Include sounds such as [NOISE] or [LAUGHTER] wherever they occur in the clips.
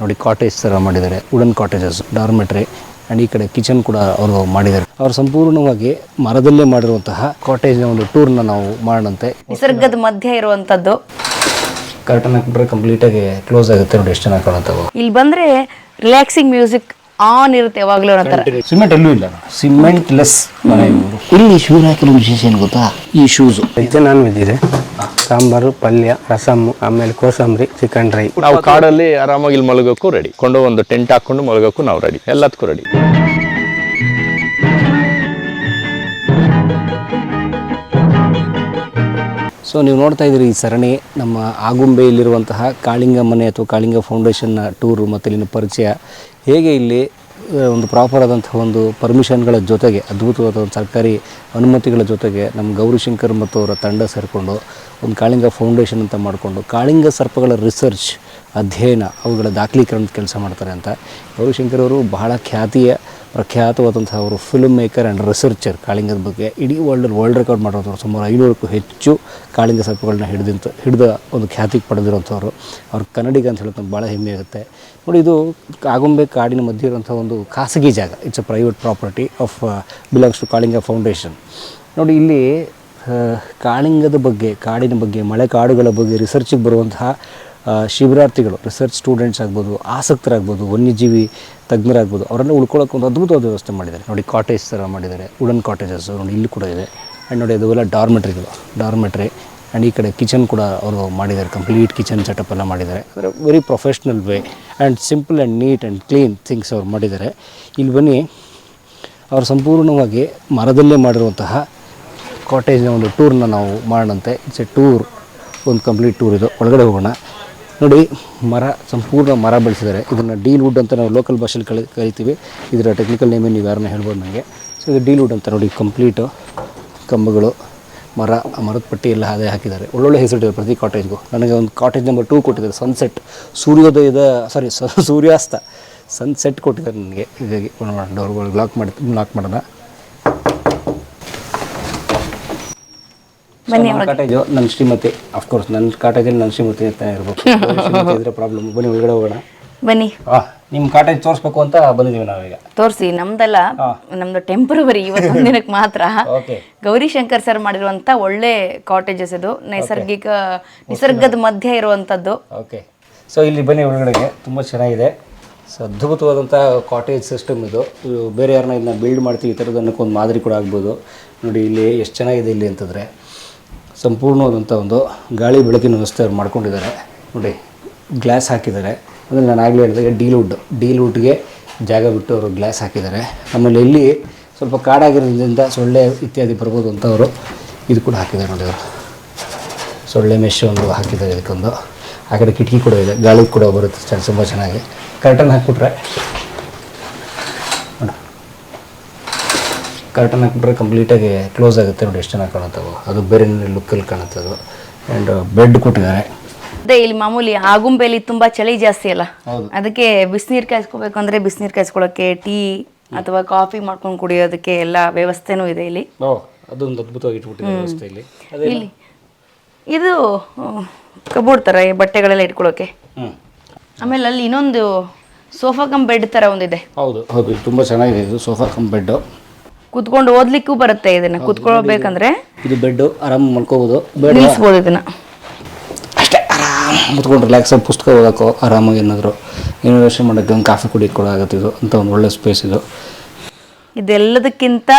ನೋಡಿ ಕಾಟೇಜ್ ಥರ ಮಾಡಿದ್ದಾರೆ ವುಡನ್ ಕಾಟೇಜಸ್ ಡಾರ್ಮೆಟ್ರಿ ಆ್ಯಂಡ್ ಈ ಕಡೆ ಕಿಚನ್ ಕೂಡ ಅವರು ಮಾಡಿದ್ದಾರೆ. ಅವರು ಸಂಪೂರ್ಣವಾಗಿ ಮರದಲ್ಲೇ ಮಾಡಿರುವಂತಹ ಕಾಟೇಜ್ನ ಒಂದು ಟೂರ್ನ ನಾವು ಮಾಡಂತೆ ನಿಸರ್ಗದ ಮಧ್ಯ ಇರುವಂತದ್ದು. ಕರ್ಟನ್ ಹಾಕ್ಬಿಟ್ರೆ ಕಂಪ್ಲೀಟಾಗಿ ಕ್ಲೋಸ್ ಆಗುತ್ತೆ ನೋಡಿ ಎಷ್ಟು ಚೆನ್ನಾಗಿ ಕಾಣುತ್ತೆ ಇಲ್ಲಿ ಬಂದ್ರೆ ರಿಲ್ಯಾಕ್ಸಿಂಗ್ ಮ್ಯೂಸಿಕ್ ಆನ್ ಇರುತ್ತೆ ಯಾವಾಗಲೂ ಸಿಮೆಂಟ್ ಎಲ್ಲೂ ಇಲ್ಲ. Cement less. ಇಲ್ಲಿ ಶೂಸ್ ಹಾಕಿರೋ ವಿಶೇಷ ಏನು ಗೊತ್ತಾ? ಈ ಶೂಸ್ ಇದೆ ನಾನ್ ವೆಜ್ ಇದೆ ಸಾಂಬಾರು ಪಲ್ಯ ರಸಮ್ಮು ಆಮೇಲೆ ಕೋಸಂಬರಿ ಚಿಕನ್ ಡ್ರೈ ನಾವು ಕಾಡಲ್ಲಿ ಆರಾಮಾಗಿ ಇಲ್ಲಿ ಮಲಗೋಕ್ಕೂ ರೆಡಿ ಕೊಂಡು ಒಂದು ಟೆಂಟ್ ಹಾಕೊಂಡು ಮಲಗೋಕ್ಕೂ ನಾವು ರೆಡಿ ಎಲ್ಲದಕ್ಕೂ ರೆಡಿ ಸೊ ನೀವು ನೋಡ್ತಾ ಇದ್ದೀರಿ ಈ ಸರಣಿ ನಮ್ಮ ಆಗುಂಬೆಯಲ್ಲಿರುವಂತಹ ಕಾಳಿಂಗ ಮನೆ ಅಥವಾ ಕಾಳಿಂಗ ಫೌಂಡೇಶನ್ನ ಟೂರು ಮತ್ತು ಇಲ್ಲಿನ ಪರಿಚಯ. ಹೇಗೆ ಇಲ್ಲಿ ಒಂದು ಪ್ರಾಪರ್ ಆದಂಥ ಒಂದು ಪರ್ಮಿಷನ್ಗಳ ಜೊತೆಗೆ, ಅದ್ಭುತವಾದ ಒಂದು ಸರ್ಕಾರಿ ಅನುಮತಿಗಳ ಜೊತೆಗೆ ನಮ್ಮ ಗೌರಿಶಂಕರ್ ಮತ್ತು ಅವರ ತಂಡ ಸೇರಿಕೊಂಡು, ಒಂದು ಕಾಳಿಂಗ ಫೌಂಡೇಶನ್ ಅಂತ ಮಾಡಿಕೊಂಡು, ಕಾಳಿಂಗ ಸರ್ಪಗಳ ರಿಸರ್ಚ್ ಅಧ್ಯಯನ ಅವುಗಳ ದಾಖಲೀಕರಣದ ಕೆಲಸ ಮಾಡ್ತಾರೆ ಅಂತ. ಗೌರಿಶಂಕರ್ ಅವರು ಬಹಳ ಖ್ಯಾತಿಯ ಪ್ರಖ್ಯಾತವಾದಂಥ ಅವರು ಫಿಲ್ಮ್ ಮೇಕರ್ ಆ್ಯಂಡ್ ರಿಸರ್ಚರ್ ಕಾಳಿಂಗದ ಬಗ್ಗೆ ಇಡೀ ವರ್ಲ್ಡಲ್ಲಿ ವರ್ಲ್ಡ್ ರೆಕಾರ್ಡ್ ಮಾಡಿರೋರು ಸುಮಾರು ಐನೂರಕ್ಕೂ ಹೆಚ್ಚು ಕಾಳಿಂಗ ಸರ್ಪಗಳನ್ನ ಹಿಡಿದಂತ ಹಿಡಿದ ಒಂದು ಖ್ಯಾತಿಗೆ ಪಡೆದಿರೋಂಥವ್ರು ಅವ್ರ ಕನ್ನಡಿಗ ಅಂತ ಹೇಳೋದು ಭಾಳ ಹೆಮ್ಮೆ ಆಗುತ್ತೆ. ನೋಡಿ, ಇದು ಆಗುಂಬೆ ಕಾಡಿನ ಮಧ್ಯೆ ಇರುವಂಥ ಒಂದು ಖಾಸಗಿ ಜಾಗ. It's a private property of belongs to Kalinga foundation ನೋಡಿ, ಇಲ್ಲಿ ಕಾಳಿಂಗದ ಬಗ್ಗೆ, ಕಾಡಿನ ಬಗ್ಗೆ ಮಳೆ ಕಾಡುಗಳ ಬಗ್ಗೆ ರಿಸರ್ಚಿಗೆ ಬರುವಂತಹ ಶಿಬಿರಾರ್ಥಿಗಳು ರಿಸರ್ಚ್ ಸ್ಟೂಡೆಂಟ್ಸ್ ಆಗ್ಬೋದು, ಆಸಕ್ತರಾಗ್ಬೋದು, ವನ್ಯಜೀವಿ ತಜ್ಞರಾಗ್ಬೋದು, ಅವರನ್ನು ಉಳ್ಕೊಳ್ಳೋಕೆ ಒಂದು ಅದ್ಭುತವಾದ ವ್ಯವಸ್ಥೆ ಮಾಡಿದ್ದಾರೆ. ನೋಡಿ ಕಾಟೇಜ್ ಥರ ಮಾಡಿದ್ದಾರೆ. ವುಡನ್ ಕಾಟೇಜಸ್ ನೋಡಿ, ಇಲ್ಲಿ ಕೂಡ ಇದೆ. ಆ್ಯಂಡ್ ನೋಡಿ ಅದುವೆಲ್ಲ ಡಾರ್ಮೆಟ್ರಿಗಳು ಡಾರ್ಮೆಟ್ರಿ ಆ್ಯಂಡ್ ಈ ಕಡೆ ಕಿಚನ್ ಕೂಡ ಅವರು ಮಾಡಿದ್ದಾರೆ. ಕಂಪ್ಲೀಟ್ ಕಿಚನ್ ಸೆಟಪ್ ಎಲ್ಲ ಮಾಡಿದ್ದಾರೆ. ಅಂದರೆ very professional way and simple and neat and clean things ಅವ್ರು ಮಾಡಿದ್ದಾರೆ. ಇಲ್ಲಿ ಬನ್ನಿ, ಅವರು ಸಂಪೂರ್ಣವಾಗಿ ಮರದಲ್ಲೇ ಮಾಡಿರುವಂತಹ ಕಾಟೇಜ್ನ ಒಂದು ಟೂರ್ನ ನಾವು ಮಾಡೋಣಂತೆ. ಇಟ್ಸ್ ಎ ಟೂರ್ ಒಂದು ಕಂಪ್ಲೀಟ್ ಟೂರ್ ಇದು. ಒಳಗಡೆ ಹೋಗೋಣ. ನೋಡಿ, ಮರ, ಸಂಪೂರ್ಣ ಮರ ಬೆಳೆಸಿದ್ದಾರೆ. ಇದನ್ನು ಡೀಲ್ ವುಡ್ ಅಂತ ನಾವು ಲೋಕಲ್ ಭಾಷೆಯಲ್ಲಿ ಕಲಿ ಕರಿತೀವಿ. ಇದರ ಟೆಕ್ನಿಕಲ್ ನೇಮೇ ನೀವು ಯಾರನ್ನ ಹೇಳ್ಬೋದು ನನಗೆ ಸೊ ಇದು ಡೀಲ್ ವುಡ್ ಅಂತ ನೋಡಿ ಕಂಪ್ಲೀಟು ಕಂಬಗಳು, ಮರ, ಮರದ ಪಟ್ಟಿ ಎಲ್ಲ ಅದೇ ಹಾಕಿದ್ದಾರೆ. ಒಳ್ಳೊಳ್ಳೆ ಹೆಸರಿಟ್ಟಿದೆ ಪ್ರತಿ ಕಾಟೇಜ್ಗೂ ನನಗೆ ಒಂದು ಕಾಟೇಜ್ ನಂಬರ್ ಟೂ ಕೊಟ್ಟಿದ್ದಾರೆ ಸನ್ಸೆಟ್ ಸೂರ್ಯೋದಯದ ಸಾರಿ [LAUGHS] ಸೂರ್ಯಾಸ್ತ. ಸನ್ಸೆಟ್ ಕೊಟ್ಟಿದ್ದಾರೆ ನನಗೆ. ಹೀಗಾಗಿ ಡೋರ್ಗಳು ಲಾಕ್ ಮಾಡಿ ಲಾಕ್ ಮಾಡೋಣ. ಬನ್ನಿ ನನ್ನ ಕಾಟೇಜು ನನ್ನ ಶ್ರೀಮತಿ ಅಫ್ಕೋರ್ಸ್ ನನ್ನ ಕಾಟೇಜಲ್ಲಿ ನನ್ನ ಶ್ರೀಮತಿ ಅಂತ ಇರ್ಬೇಕು. [LAUGHS] ಶ್ರೀಮತಿ ಇದ್ರೆ ಪ್ರಾಬ್ಲಮ್ ಬನ್ನಿ ಒಳಗಡೆ ಹೋಗೋಣ. ಬನ್ನಿ. ಆ, ನಿಮ್ಮ ಕಾಟೇಜ್ ತೋರಿಸ್ಬೇಕು ಅಂತ ಬಂದಿದ್ದೀವಿ ನಾವೀಗ. ತೋರಿಸಿ ನಮ್ದೆಲ್ಲ ನಮ್ದು ಟೆಂಪ್ರವರಿ ಇವತ್ತೊಂದು ದಿನಕ್ಕೆ ಮಾತ್ರ. ಓಕೆ ಗೌರಿಶಂಕರ್ ಸರ್ ಮಾಡಿರುವಂತ ಒಳ್ಳೆ ಕಾಟೇಜಸ್ ಇದು. ನೈಸರ್ಗಿಕ ನಿಸರ್ಗದ ಮಧ್ಯ ಇರುವಂತದ್ದು. ಓಕೆ ಸೊ ಇಲ್ಲಿ ಬನ್ನಿ ಒಳಗಡೆಗೆ. ತುಂಬ ಚೆನ್ನಾಗಿದೆ. ಸೊ ಅದ್ಭುತವಾದಂಥ ಕಾಟೇಜ್ ಸಿಸ್ಟಮ್ ಇದು. ಇದು ಬೇರೆ ಯಾರನ್ನ ಇದನ್ನ ಬಿಲ್ಡ್ ಮಾಡ್ತೀವಿ ಈ ಥರದ್ದು ಅನ್ನೋಕ್ಕೊಂದು ಮಾದರಿ ಕೂಡ ಆಗ್ಬೋದು. ನೋಡಿ ಇಲ್ಲಿ ಎಷ್ಟು ಚೆನ್ನಾಗಿದೆ ಇಲ್ಲಿ ಅಂತಂದರೆ. ಸಂಪೂರ್ಣವಾದಂಥ ಒಂದು ಗಾಳಿ ಬೆಳಕಿನ ವ್ಯವಸ್ಥೆ ಅವ್ರು ಮಾಡ್ಕೊಂಡಿದ್ದಾರೆ. ನೋಡಿ, ಗ್ಲಾಸ್ ಹಾಕಿದ್ದಾರೆ. ಅಂದರೆ ನಾನು ಆಗಲೇ ಹೇಳಿದಾಗ ಡೀಲ್ ವುಡ್ ಡೀಲ್ ವುಡ್ಗೆ ಜಾಗ ಬಿಟ್ಟು ಅವರು ಗ್ಲಾಸ್ ಹಾಕಿದ್ದಾರೆ. ಆಮೇಲೆ ಇಲ್ಲಿ ಸ್ವಲ್ಪ ಕಾಡಾಗಿರೋದ್ರಿಂದ ಸೊಳ್ಳೆ ಇತ್ಯಾದಿ ಬರ್ಬೋದು ಅಂತ ಅವರು ಇದು ಕೂಡ ಹಾಕಿದ್ದಾರೆ ನೋಡಿ ಅವರು. ಸೊಳ್ಳೆ ಮೆಶ್ ಒಂದು ಹಾಕಿದ್ದಾರೆ ಇದಕ್ಕೊಂದು. ಆ ಕಡೆ ಕಿಟಕಿ ಕೂಡ ಇದೆ. ಗಾಳಿ ಕೂಡ ಬರುತ್ತೆ. ತುಂಬ ಚೆನ್ನಾಗಿ. ಕರ್ಟನ್ ಹಾಕ್ಬಿಟ್ರೆ ಕರ್ಟನ್ ಹಾಕ್ಬಿಟ್ರೆ ಕಂಪ್ಲೀಟಾಗಿ ಕ್ಲೋಸ್ ಆಗುತ್ತೆ ನೋಡಿ ಎಷ್ಟು ಚೆನ್ನಾಗಿ ಕಾಣುತ್ತವೆ ಅದು ಬೇರೆ ಲುಕ್ಕಲ್ಲಿ ಕಾಣುತ್ತೆ ಅದು ಆ್ಯಂಡ್ ಬೆಡ್ ಕೊಟ್ಟಿದ್ದಾರೆ. ಅದೇ ಇಲ್ಲಿ ಮಾಮೂಲಿ ಆಗುಂಬೆಯಲ್ಲಿ ತುಂಬಾ ಚಳಿ ಜಾಸ್ತಿ ಅಲ್ಲ? ಅದಕ್ಕೆ ಬಿಸಿನೀರು ಕಾಯಿಸ್ಕೋಬೇಕು ಅಂದ್ರೆ ಬಿಸಿನೀರು ಕಾಯಿಸ್ಕೊಳ್ಳೋಕೆ ಟೀ ಅಥವಾ ಕಾಫಿ ಮಾಡ್ಕೊಂಡು ಕುಡಿಯೋದಕ್ಕೆ ಎಲ್ಲ ವ್ಯವಸ್ಥೆನೂ ಇದೆ ಇಲ್ಲಿ. ಅದೊಂದು ಅದ್ಭುತವಾಗಿ ಇಟ್ಬಿಟ್ಟಿದೆ ವ್ಯವಸ್ಥೆ ಇಲ್ಲಿ. ಇಲ್ಲಿ ಇದು ಕಬೋರ್ಡ್ ಥರ ಈ ಬಟ್ಟೆಗಳೆಲ್ಲ ಇಟ್ಕೊಳ್ಳೋಕೆ ಆಮೇಲೆ ಅಲ್ಲಿ ಇನ್ನೊಂದು ಸೋಫಾ ಕಮ್ ಬೆಡ್ ಥರ ಒಂದಿದೆ. ಹೌದು ಹೌದು ತುಂಬ ಚೆನ್ನಾಗಿದೆ ಇದು ಸೋಫಾ ಕಮ್ ಬೆಡ್ಡು. ಕುತ್ಕೊಂಡು ಓದ್ಲಿಕ್ಕೂ ಬರುತ್ತೆ ಇದನ್ನ ಕುತ್ಕೊಳ್ಬೇಕಂದ್ರೆ ಇದು ಬೆಡ್ ಆರಾಮ್ ಮಲ್ಕೋಬಹುದು ಬೇಡ. ನಿಲ್ಲಿಸ್ಬೋದು ಇದನ್ನ. ಅಷ್ಟೇ ಆರಾಮ್ ಕುತ್ಕೊಂಡು ರಿಲ್ಯಾಕ್ಸ್ ಆಗಿ ಪುಸ್ತಕ ಓದೋಕ್ಕೋ ಆರಾಮಾಗಿ ಏನಾದರೂ ಏನೋ ಯೋಚನೆ ಮಾಡೋಕ್ಕೆ ಒಂದು ಕಾಫಿ ಕುಡಿಯೋಕೆ ಕೂಡ ಆಗುತ್ತೆ ಇದು. ಅಂತ ಒಂದು ಒಳ್ಳೆ ಸ್ಪೇಸ್ ಇದು. ಇದೆಲ್ಲದಕ್ಕಿಂತ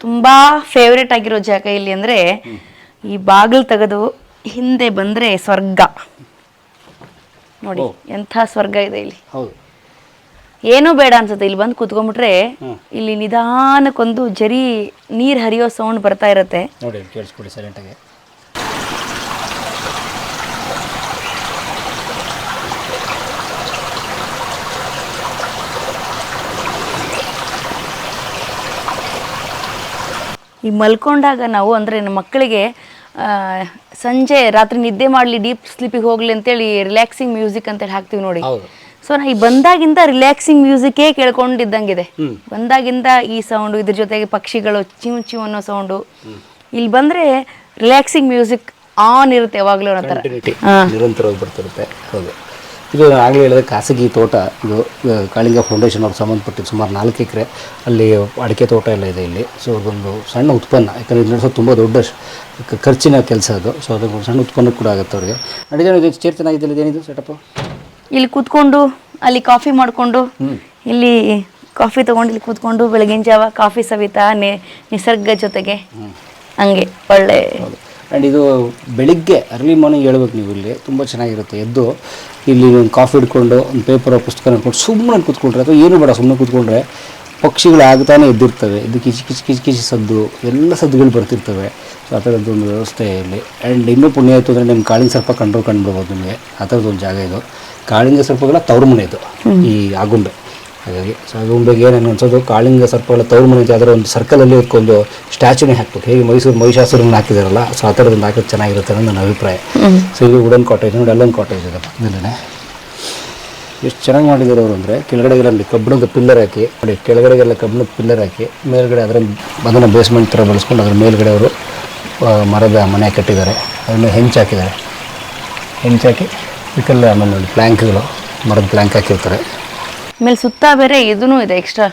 ತುಂಬಾ ಫೇವ್ರೇಟ್ ಆಗಿರೋ ಜಾಗ ಇಲ್ಲಿ ಅಂದ್ರೆ ಈ ಬಾಗಿಲು ತೆಗೆದು ಹಿಂದೆ ಬಂದ್ರೆ ಸ್ವರ್ಗ. ನೋಡಿ ಎಂಥ ಸ್ವರ್ಗ ಇದೆ ಇಲ್ಲಿ. ಹೌದು. ಏನೂ ಬೇಡ ಅನ್ಸುತ್ತೆ. ಇಲ್ಲಿ ಬಂದು ಕುತ್ಕೊಂಡ್ಬಿಟ್ರೆ ಇಲ್ಲಿ ನಿಧಾನಕ್ಕೊಂದು ಜರಿ ನೀರ್ ಹರಿಯೋ ಸೌಂಡ್ ಬರ್ತಾ ಇರತ್ತೆ. ನೋಡಿ ಕೇಳಿಸ್ಕೊಡಿ ಸೈಲೆಂಟಾಗಿ ಈ ಮಲ್ಕೊಂಡಾಗ ನಾವು ಅಂದರೆ ನಮ್ಮ ಮಕ್ಕಳಿಗೆ ಸಂಜೆ ರಾತ್ರಿ ನಿದ್ದೆ ಮಾಡಲಿ ಡೀಪ್ ಸ್ಲೀಪಿಗೆ ಹೋಗ್ಲಿ ಅಂತೇಳಿ ರಿಲ್ಯಾಕ್ಸಿಂಗ್ ಮ್ಯೂಸಿಕ್ ಅಂತೇಳಿ ಹಾಕ್ತೀವಿ ನೋಡಿ. ಸೊ ನಾ ಈ ಬಂದಾಗಿಂದ ರಿಲ್ಯಾಕ್ಸಿಂಗ್ ಮ್ಯೂಸಿಕೇ ಕೇಳ್ಕೊಂಡಿದ್ದಂಗಿದೆ. ಬಂದಾಗಿಂದ ಈ ಸೌಂಡು ಇದ್ರ ಜೊತೆಗೆ ಪಕ್ಷಿಗಳು ಚಿವ್ ಚಿವ್ ಅನ್ನೋ ಸೌಂಡು ಇಲ್ಲಿ ಬಂದ್ರೆ ರಿಲ್ಯಾಕ್ಸಿಂಗ್ ಮ್ಯೂಸಿಕ್ ಆನ್ ಇರುತ್ತೆ ಯಾವಾಗಲೂ ಅನ್ನೋ ಥರ ನಿರಂತರವಾಗಿ ಬರ್ತಿರುತ್ತೆ. ಹೌದು. ಇದು ಆಗಲೇ ಹೇಳಿದ್ರೆ ಖಾಸಗಿ ತೋಟ ಇದು ಕಾಳಿಂಗ ಫೌಂಡೇಶನ್ ಅವ್ರಿಗೆ ಸಂಬಂಧಪಟ್ಟಿದ್ದು ಸುಮಾರು ನಾಲ್ಕು ಎಕರೆ. ಅಲ್ಲಿ ಅಡಿಕೆ ತೋಟ ಎಲ್ಲ ಇದೆ ಇಲ್ಲಿ. ಸೊ ಅದೊಂದು ಸಣ್ಣ ಉತ್ಪನ್ನ ಯಾಕಂದರೆ ಇದು ನಡೆಸೋದು ತುಂಬ ದೊಡ್ಡ ಖರ್ಚಿನ ಕೆಲಸ ಅದು. ಸೊ ಅದಕ್ಕೆ ಸಣ್ಣ ಉತ್ಪನ್ನ ಕೂಡ ಆಗುತ್ತೆ ಅವ್ರಿಗೆ. ನಡೀತಾನೆ ಇದು ಚೇರ್ ಚೆನ್ನಾಗಿದೆ ಏನಿದು ಸೆಟಪ್ಪು ಇಲ್ಲಿ ಕೂತ್ಕೊಂಡು ಅಲ್ಲಿ ಕಾಫಿ ಮಾಡಿಕೊಂಡು ಇಲ್ಲಿ ಕಾಫಿ ತಗೊಂಡು ಇಲ್ಲಿ ಕೂತ್ಕೊಂಡು ಬೆಳಗಿನ ಜಾವ ಕಾಫಿ ಸವಿತಾ ನಿಸರ್ಗ ಜೊತೆಗೆ. ಹಂಗೆ ಒಳ್ಳೆ ಆ್ಯಂಡ್ ಇದು ಬೆಳಿಗ್ಗೆ ಅರ್ಲಿ ಮಾರ್ನಿಂಗ್ ಹೇಳ್ಬೇಕು ನೀವು ಇಲ್ಲಿ. ತುಂಬ ಚೆನ್ನಾಗಿರುತ್ತೆ. ಎದ್ದು ಇಲ್ಲಿ ಒಂದು ಕಾಫಿ ಹಿಡ್ಕೊಂಡು ಒಂದು ಪೇಪರ್ ಪುಸ್ತಕ ಹಿಡ್ಕೊಂಡು ಸುಮ್ಮನೆ ಕೂತ್ಕೊಂಡ್ರೆ ಅಥವಾ ಏನು ಬೇಡ ಸುಮ್ಮನೆ ಕೂತ್ಕೊಂಡ್ರೆ ಪಕ್ಷಿಗಳು ಆಗ್ತಾನೆ ಎದ್ದಿರ್ತವೆ. ಇದು ಕಿಚಿ ಕಿಚಿ ಕಿಚಿ ಕಿಚಿ ಸದ್ದು ಎಲ್ಲ ಸದ್ದುಗಳು ಬರ್ತಿರ್ತವೆ. ಸೊ ಆ ಥರದ್ದು ಒಂದು ವ್ಯವಸ್ಥೆ ಇಲ್ಲಿ ಆ್ಯಂಡ್ ಇನ್ನೂ ಪುಣ್ಯ ಆಯಿತು ಅಂದರೆ ನಿಮ್ಮ ಕಾಳಿಂಗ ಸರ್ಪ ಕಂಡು ಕಂಡುಬಿಡ್ಬೋದು ನಿಮಗೆ. ಆ ಥರದ್ದು ಒಂದು ಜಾಗ ಇದು. ಕಾಳಿಂಗ ಸರ್ಪಗಳ ತವ್ರ ಮನೆ ಇದು ಈ ಆಗುಂಬೆ. ಹಾಗಾಗಿ ಸೊ ಆಗುಂಬೆಗೆ ನನಗೆ ಅನ್ಸೋದು ಕಾಳಿಂಗ ಸರ್ಪಗಳ ತವ್ರ ಮನೆ ಇದೆ ಅದರ ಒಂದು ಸರ್ಕಲಲ್ಲಿ ಒಂದು ಸ್ಟ್ಯಾಚುನೇ ಹಾಕ್ಬೇಕು. ಹೇಗೆ ಮೈಸೂರು ಮಹಿಷಾಸುರನ್ನ ಹಾಕಿದಾರಲ್ಲ ಸೊ ಆ ಥರದೊಂದು ಹಾಕಿದ್ರೆ ಚೆನ್ನಾಗಿರುತ್ತೆ ಅನ್ನೋದು ನನ್ನ ಅಭಿಪ್ರಾಯ. ಸೊ ಇದು ವುಡನ್ ಕಾಟೇಜ್ ನೋಡಿ ಅಲ್ಲೊಂದು ಕಾಟೇಜ್ ಇದೆ ಪಕ್ಕದಲ್ಲೇ ಎಷ್ಟು ಚೆನ್ನಾಗಿ ಮಾಡಿದ್ದಾರೆ ಅವರು ಅಂದರೆ ಕೆಳಗಡೆಗೆಲ್ಲ ಅಲ್ಲಿ ಕಬ್ಬಿಣದ ಪಿಲ್ಲರ್ ಹಾಕಿ ನೋಡಿ ಕೆಳಗಡೆಗೆಲ್ಲ ಕಬ್ಬಿಣದ ಪಿಲ್ಲರ್ ಹಾಕಿ ಮೇಲ್ಗಡೆ ಅದರ ಅದನ್ನು ಬೇಸ್ಮೆಂಟ್ ಥರ ಬಳಸ್ಕೊಂಡು ಅದ್ರ ಮೇಲ್ಗಡೆ ಅವರು ಮರದ ಮನೆ ಕಟ್ಟಿದ್ದಾರೆ. ಅದನ್ನು ಹೆಂಚು ಹಾಕಿದ್ದಾರೆ. ಹೆಂಚು ಹಾಕಿ ಇದಕ್ಕೆಲ್ಲ ಆಮೇಲೆ ನೋಡಿ ಪ್ಲ್ಯಾಂಕ್ಗಳು ಮರದ ಪ್ಲ್ಯಾಂಕ್ ಹಾಕಿರ್ತಾರೆ. ಆಮೇಲೆ ಸುತ್ತ ಬೇರೆ ಇದೂ ಇದೆ ಎಕ್ಸ್ಟ್ರಾ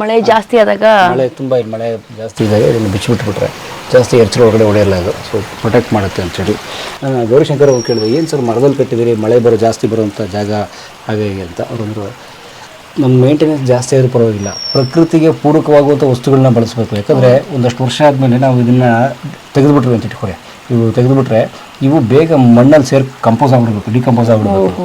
ಮಳೆ ಜಾಸ್ತಿ ಆದಾಗ ಮಳೆ ತುಂಬ ಮಳೆ ಜಾಸ್ತಿ ಇದ್ದಾಗ ಇದನ್ನು ಬಿಚ್ಚಿಬಿಟ್ಬಿಟ್ರೆ. ಜಾಸ್ತಿ ಎಚ್ಚರ ಒಳಗಡೆ ಹೊಡೆಯಲ್ಲ ಅದು. ಸೊ ಪ್ರೊಟೆಕ್ಟ್ ಮಾಡುತ್ತೆ ಅಂತೇಳಿ. ಗೌರಿಶಂಕರ್ ಅವ್ರು ಕೇಳಿದ್ರು, ಏನು ಸರ್ ಮರದಲ್ಲಿ ಕಟ್ಟಿದ್ದೀರಿ ಮಳೆ ಬರೋ, ಜಾಸ್ತಿ ಬರುವಂಥ ಜಾಗ ಹಾಗೆ ಹೀಗೆ ಅಂತ. ಅವ್ರಂದ್ರು ನಮ್ಮ ಮೇಂಟೆನೆನ್ಸ್ ಜಾಸ್ತಿ ಆದರೂ ಪರವಾಗಿಲ್ಲ. ಪ್ರಕೃತಿಗೆ ಪೂರಕವಾಗುವಂಥ ವಸ್ತುಗಳನ್ನ ಬಳಸಬೇಕು. ಯಾಕಂದರೆ ಒಂದಷ್ಟು ವರ್ಷ ಆದಮೇಲೆ ನಾವು ಇದನ್ನು ತೆಗೆದುಬಿಟ್ರಿ ಅಂತ ಇಟ್ಕೊಳ್ಳಿ ಇವು ತೆಗೆದುಬಿಟ್ರೆ ಇವು ಬೇಗ ಮಣ್ಣಲ್ಲಿ ಸೇರ್ ಕಂಪೋಸ್ ಆಗಿಬಿಡ್ಬೇಕು ಡಿಕಂಪೋಸ್ ಆಗಿಬಿಡ್ಬೇಕು.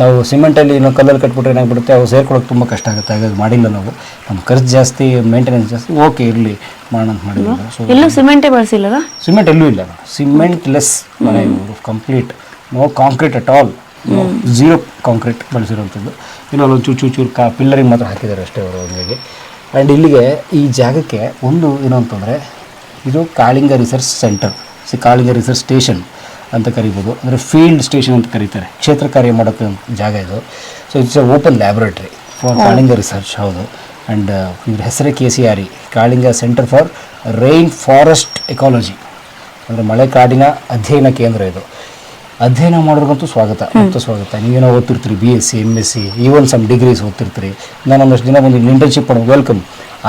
ನಾವು ಸಿಮೆಂಟಲ್ಲಿ ಏನೋ ಕಲ್ಲಲ್ಲಿ ಕಟ್ಬಿಟ್ರೆ ಏನಾಗ್ಬಿಡುತ್ತೆ ಅವು ಸೇರ್ಕೊಳ್ಳೋಕೆ ತುಂಬ ಕಷ್ಟ ಆಗುತ್ತೆ. ಹಾಗಾಗಿ ಮಾಡಿಲ್ಲ ನಾವು. ನಮ್ಮ ಖರ್ಚು ಜಾಸ್ತಿ ಮೇಂಟೆನೆನ್ಸ್ ಜಾಸ್ತಿ ಓಕೆ ಇರಲಿ. ಮಾಡೋಣ ಅಂತ ಮಾಡಿಲ್ಲ. ಎಲ್ಲೂ ಸಿಮೆಂಟೇ ಬಳಸಿಲ್ಲ ಸಿಮೆಂಟ್ ಎಲ್ಲೂ ಇಲ್ಲ. ಸಿಮೆಂಟ್ ಲೆಸ್ ಮನೆ complete no concrete at all zero concrete ಬಳಸಿರುವಂಥದ್ದು. ಇನ್ನು ಅಲ್ಲೊಂದು ಚೂರು ಚೂರು ಚೂರು ಕಾ ಪಿಲ್ಲರಿಂಗ್ ಮಾತ್ರ ಹಾಕಿದ್ದಾರೆ ಅಷ್ಟೇ ಅವರು ಅವರಿಗೆ ಆ್ಯಂಡ್ ಇಲ್ಲಿಗೆ ಈ ಜಾಗಕ್ಕೆ ಒಂದು ಏನು ಅಂತಂದರೆ ಇದು Kalinga research centre C Kalinga research station ಅಂತ ಕರಿಬೋದು. ಅಂದರೆ ಫೀಲ್ಡ್ ಸ್ಟೇಷನ್ ಅಂತ ಕರೀತಾರೆ. ಕ್ಷೇತ್ರ ಕಾರ್ಯ ಮಾಡೋಕ್ಕೆ ಜಾಗ ಇದು. So it's a open laboratory for Kalinga research ಹೌದು. ಆ್ಯಂಡ್ ಇದ್ರ ಹೆಸರೇ K C R E Kalinga centre for rainforest ecology ಅಂದರೆ ಮಳೆ ಕಾಡಿನ ಅಧ್ಯಯನ ಕೇಂದ್ರ ಇದು. ಅಧ್ಯಯನ ಮಾಡೋರ್ಗಂತೂ ಸ್ವಾಗತ ಮತ್ತು ಸ್ವಾಗತ. ನೀವೇನೋ ಓದ್ತಿರ್ತೀರಿ B S C M S C even some degrees ಓದ್ತಿರ್ತೀರಿ ನಾನು ಒಂದಷ್ಟು ದಿನ ಬಂದು ಇಂಟರ್ನ್ಶಿಪ್ ಮಾಡೋದು ವೆಲ್ಕಮ್